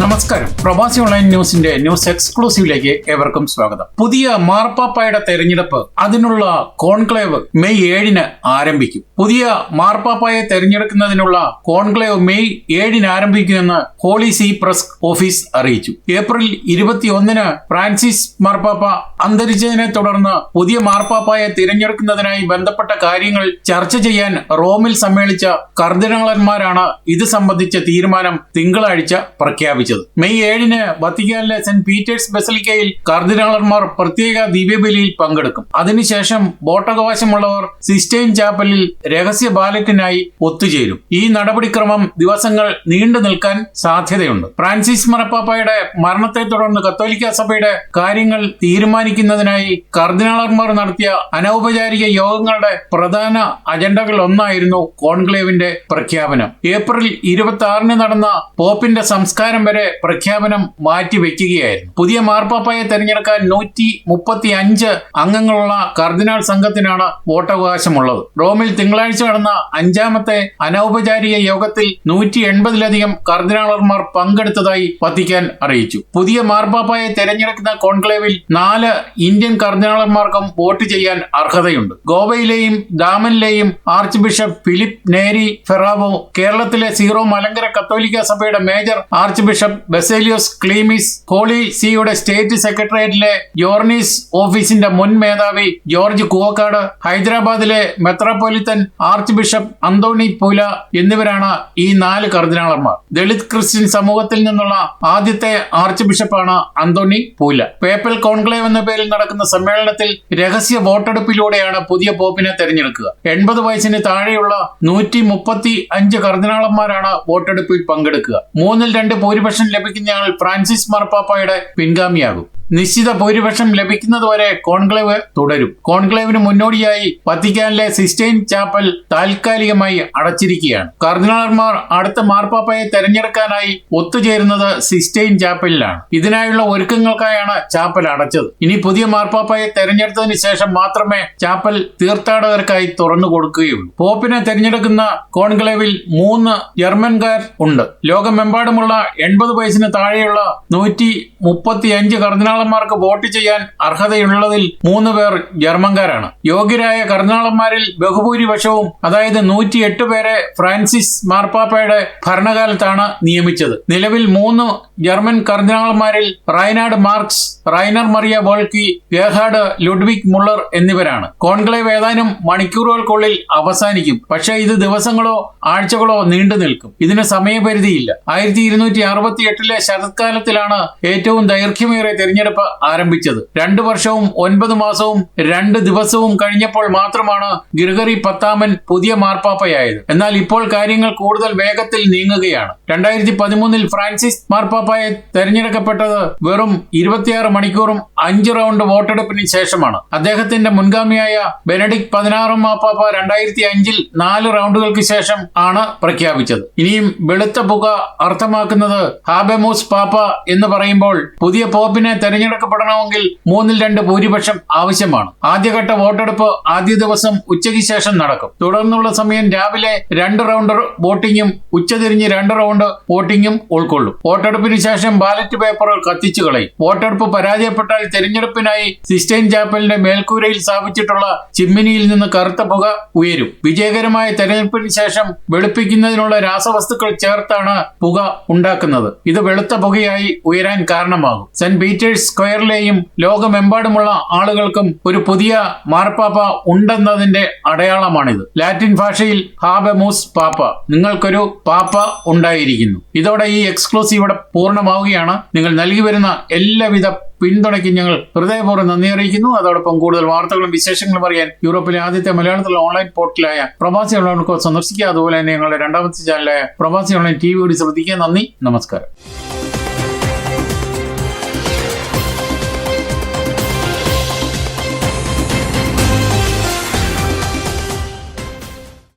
നമസ്കാരം. പ്രവാസി ഓൺലൈൻ ന്യൂസിന്റെ ന്യൂസ് എക്സ്ക്ലൂസീവിലേക്ക് ഏവർക്കും സ്വാഗതം. പുതിയ മാർപ്പാപ്പായുടെ തെരഞ്ഞെടുപ്പ് അതിനുള്ള കോൺക്ലേവ് മെയ് ഏഴിന് ആരംഭിക്കും. പുതിയ മാർപ്പാപ്പായെ തെരഞ്ഞെടുക്കുന്നതിനുള്ള കോൺക്ലേവ് മെയ് ഏഴിന് ആരംഭിക്കുമെന്ന് ഹോളി സി പ്രസ് ഓഫീസ് അറിയിച്ചു. ഏപ്രിൽ ഇരുപത്തിയൊന്നിന് ഫ്രാൻസിസ് മാർപ്പാപ്പ അന്തരിച്ചതിനെ തുടർന്ന് പുതിയ മാർപ്പാപ്പായെ തിരഞ്ഞെടുക്കുന്നതിനായി ബന്ധപ്പെട്ട കാര്യങ്ങൾ ചർച്ച ചെയ്യാൻ റോമിൽ സമ്മേളിച്ച കർദിനാളന്മാരാണ് ഇത് സംബന്ധിച്ച തീരുമാനം തിങ്കളാഴ്ച പ്രഖ്യാപിച്ചത്. മെയ് ഏഴിന് വത്തിക്കാനിലെ സെന്റ് പീറ്റേഴ്സ് ബസലിക്കയിൽ കർദിനാളന്മാർ പ്രത്യേക ദിവ്യബലിയിൽ പങ്കെടുക്കും. അതിനുശേഷം ബോട്ടകവാശമുള്ളവർ സിസ്റ്റൈൻ ചാപ്പലിൽ രഹസ്യ ബാലറ്റിനായി ഒത്തുചേരും. ഈ നടപടിക്രമം ദിവസങ്ങൾ നീണ്ടു നിൽക്കാൻ സാധ്യതയുണ്ട്. ഫ്രാൻസിസ് മറപ്പാപ്പയുടെ മരണത്തെ തുടർന്ന് കത്തോലിക്ക സഭയുടെ കാര്യങ്ങൾ തീരുമാനിക്കുന്നതിനായി കർദിനാളന്മാർ നടത്തിയ അനൗപചാരിക യോഗങ്ങളുടെ പ്രധാന അജണ്ടകൾ ഒന്നായിരുന്നു കോൺക്ലേവിന്റെ പ്രഖ്യാപനം. ഏപ്രിൽ ഇരുപത്തി ആറിന് നടന്ന പോപ്പിന്റെ സംസ്കാരം വരെ പ്രഖ്യാപനം മാറ്റിവെക്കുകയായിരുന്നു പുതിയ മാർപ്പാപ്പയെ തെരഞ്ഞെടുക്കാൻ നൂറ്റി മുപ്പത്തി അഞ്ച് അംഗങ്ങളുള്ള കർദിനാൾ സംഘത്തിനാണ് വോട്ടവകാശമുള്ളത്. റോമിൽ തിങ്കളാഴ്ച നടന്ന അഞ്ചാമത്തെ അനൗപചാരിക യോഗത്തിൽ നൂറ്റി എൺപതിലധികം കർദിനാളർമാർ പങ്കെടുത്തതായി വത്തിക്കാൻ അറിയിച്ചു. പുതിയ മാർപ്പാപ്പയെ തെരഞ്ഞെടുക്കുന്ന കോൺക്ലേവിൽ നാല് ഇന്ത്യൻ കർദിനാളന്മാർക്കും വോട്ട് ചെയ്യാൻ അർഹതയുണ്ട്. ഗോവയിലെയും ദാമനിലെയും ആർച്ച് ബിഷപ്പ് ഫിലിപ്പ് നേരി ഫെറാവോ കേരളത്തിലെ സീറോ മലങ്കര കത്തോലിക്ക സഭയുടെ major archbishop Baselios Cleemis Holy സിയുടെ സ്റ്റേറ്റ് സെക്രട്ടേറിയറ്റിലെ ജോർണീസ് ഓഫീസിന്റെ മുൻ മേധാവി ജോർജ് കുവക്കാട് ഹൈദരാബാദിലെ metropolitan archbishop Anthony Poola എന്നിവരാണ് ഈ നാല് കർദിനാളന്മാർ. ദളിത് ക്രിസ്ത്യൻ സമൂഹത്തിൽ നിന്നുള്ള ആദ്യത്തെ ആർച്ച് ബിഷപ്പാണ് അന്തോണി പൂല. പേപ്പൽ കോൺക്ലേവ് എന്ന പേരിൽ നടക്കുന്ന സമ്മേളനത്തിൽ രഹസ്യ വോട്ടെടുപ്പിലൂടെയാണ് പുതിയ പോപ്പിനെ തെരഞ്ഞെടുക്കുക. എൺപത് വയസ്സിന് താഴെയുള്ള നൂറ്റി മുപ്പത്തി അഞ്ച് കർദിനാളന്മാരാണ് വോട്ടെടുപ്പിൽ പങ്കെടുക്കുക. മൂന്നിൽ രണ്ട് ഭൂരിപക്ഷം ലഭിക്കുന്നയാൾ ഫ്രാൻസിസ് മാർപ്പാപ്പയുടെ പിൻഗാമിയാകും. നിശ്ചിത ഭൂരിപക്ഷം ലഭിക്കുന്നതുവരെ കോൺക്ലേവ് തുടരും. കോൺക്ലേവിന് മുന്നോടിയായി വത്തിക്കാനിലെ സിസ്റ്റൈൻ ചാപ്പൽ താൽക്കാലികമായി അടച്ചിരിക്കുകയാണ്. കർദിനാൾമാർ അടുത്ത മാർപ്പാപ്പയെ തെരഞ്ഞെടുക്കാനായി ഒത്തുചേരുന്നത് സിസ്റ്റൈൻ ചാപ്പലിലാണ്. ഇതിനായുള്ള ഒരുക്കങ്ങൾക്കായാണ് ചാപ്പൽ അടച്ചത്. ഇനി പുതിയ മാർപ്പാപ്പയെ തെരഞ്ഞെടുത്തതിന് ശേഷം മാത്രമേ ചാപ്പൽ തീർത്ഥാടകർക്കായി തുറന്നു കൊടുക്കുകയുള്ളൂ. പോപ്പിനെ തെരഞ്ഞെടുക്കുന്ന കോൺക്ലേവിൽ മൂന്ന് ജർമ്മൻകാർ ഉണ്ട്. ലോകമെമ്പാടുമുള്ള എൺപത് വയസ്സിന് താഴെയുള്ള നൂറ്റി മുപ്പത്തിയഞ്ച് കർദിനാളന്മാർക്ക് വോട്ട് ചെയ്യാൻ അർഹതയുള്ളതിൽ മൂന്ന് പേർ ജർമ്മൻകാരാണ്. യോഗ്യരായ കർണാളന്മാരിൽ ബഹുഭൂരിപക്ഷവും അതായത് നൂറ്റിയെട്ട് പേരെ ഫ്രാൻസിസ് മാർപ്പാപ്പയുടെ ഭരണകാലത്താണ് നിയമിച്ചത്. നിലവിൽ മൂന്ന് German കർദിനാൾമാരിൽ Reinhard Marx Rainer Maria Woelki ഗേഹാഡ് Ludwig Muller എന്നിവരാണ്. കോൺക്ലേവ് ഏതാനും മണിക്കൂറുകൾക്കുള്ളിൽ അവസാനിക്കും. പക്ഷേ ഇത് ദിവസങ്ങളോ ആഴ്ചകളോ നീണ്ടു നിൽക്കും. ഇതിന് സമയപരിധിയില്ല. ആയിരത്തി ഇരുന്നൂറ്റി അറുപത്തി എട്ടിലെ ശരത്കാലത്തിലാണ് ഏറ്റവും ദൈർഘ്യമേറിയ തെരഞ്ഞെടുപ്പ് ആരംഭിച്ചത്. രണ്ടു വർഷവും ഒൻപത് മാസവും രണ്ട് ദിവസവും കഴിഞ്ഞപ്പോൾ മാത്രമാണ് ഗിർഗറി പത്താമൻ പുതിയ മാർപ്പാപ്പയായത്. എന്നാൽ ഇപ്പോൾ കാര്യങ്ങൾ കൂടുതൽ വേഗത്തിൽ നീങ്ങുകയാണ്. രണ്ടായിരത്തി പതിമൂന്നിൽ ഫ്രാൻസിസ് മാർപ്പാപ്പയെ തെരഞ്ഞെടുക്കപ്പെട്ടത് വെറും ഇരുപത്തിയാറ് മണിക്കൂറും അഞ്ച് റൗണ്ട് വോട്ടെടുപ്പിന് ശേഷമാണ്. അദ്ദേഹത്തിന്റെ മുൻഗാമിയായ ബെനഡിക് പതിനാറും മാപ്പാപ്പ രണ്ടായിരത്തി അഞ്ചിൽ നാല് റൗണ്ടുകൾക്ക് ശേഷം ആണ് പ്രഖ്യാപിച്ചത്. ഇനിയും വെളുത്ത പുക അർത്ഥമാക്കുന്നത് ഹാബെമൂസ് പാപ്പ എന്ന് പറയുമ്പോൾ പുതിയ പോപ്പിനെ തെരഞ്ഞെടുക്കപ്പെടണമെങ്കിൽ മൂന്നിൽ രണ്ട് ഭൂരിപക്ഷം ആവശ്യമാണ്. ആദ്യഘട്ട വോട്ടെടുപ്പ് ആദ്യ ദിവസം ഉച്ചയ്ക്ക് ശേഷം നടക്കും. തുടർന്നുള്ള സമയം രാവിലെ രണ്ട് റൗണ്ട് വോട്ടിംഗും ഉച്ചതിരിഞ്ഞ് രണ്ട് റൗണ്ട് വോട്ടിംഗും ഉൾക്കൊള്ളും. വോട്ടെടുപ്പിന് ശേഷം ബാലറ്റ് പേപ്പറുകൾ കത്തിച്ചു കളയും. വോട്ടെടുപ്പ് പരാജയപ്പെട്ടാൽ തെരഞ്ഞെടുപ്പിനായി സിസ്റ്റൈൻ ചാപ്പലിന്റെ മേൽക്കൂരയിൽ സ്ഥാപിച്ചിട്ടുള്ള ചിമ്മിനിയിൽ നിന്ന് കറുത്ത പുക ഉയരും. വിജയകരമായ തെരഞ്ഞെടുപ്പിന് ശേഷം വെളുപ്പിക്കുന്നതിനുള്ള രാസവസ്തുക്കൾ ചേർത്താണ് പുക ഉണ്ടാക്കുന്നത്. ഇത് വെളുത്ത പുകയായി ഉയരാൻ കാരണമാകും. സെന്റ് പീറ്റേഴ്സ് സ്ക്വയറിലെയും ലോകമെമ്പാടുമുള്ള ആളുകൾക്കും ഒരു പുതിയ മാർപ്പാപ്പ ഉണ്ടെന്നതിന്റെ അടയാളമാണിത്. ലാറ്റിൻ ഭാഷയിൽ ഹാബെമൂസ് പാപ്പ. നിങ്ങൾക്കൊരു പാപ്പ ഉണ്ടായിരിക്കുന്നു. ഇതോടെ ഈ എക്സ്ക്ലൂസീവ് ഇവിടെ പൂർണമാവുകയാണ്. നിങ്ങൾ നൽകി വരുന്ന എല്ലാവിധ പിന്തുണയ്ക്കും ഞങ്ങൾ ഹൃദയപൂർവം നന്ദി അറിയിക്കുന്നു. അതോടൊപ്പം കൂടുതൽ വാർത്തകളും വിശേഷങ്ങളും അറിയാൻ യൂറോപ്പിലെ ആദ്യത്തെ മലയാളത്തിലുള്ള ഓൺലൈൻ പോർട്ടലായ പ്രവാസി ഓൺലൈൻ സന്ദർശിക്കുക. അതുപോലെ തന്നെ ഞങ്ങളുടെ രണ്ടാമത്തെ ചാനലായ പ്രവാസി ഓൺലൈൻ ടി വി കൂടി ശ്രദ്ധിക്കുക. നന്ദി. നമസ്കാരം.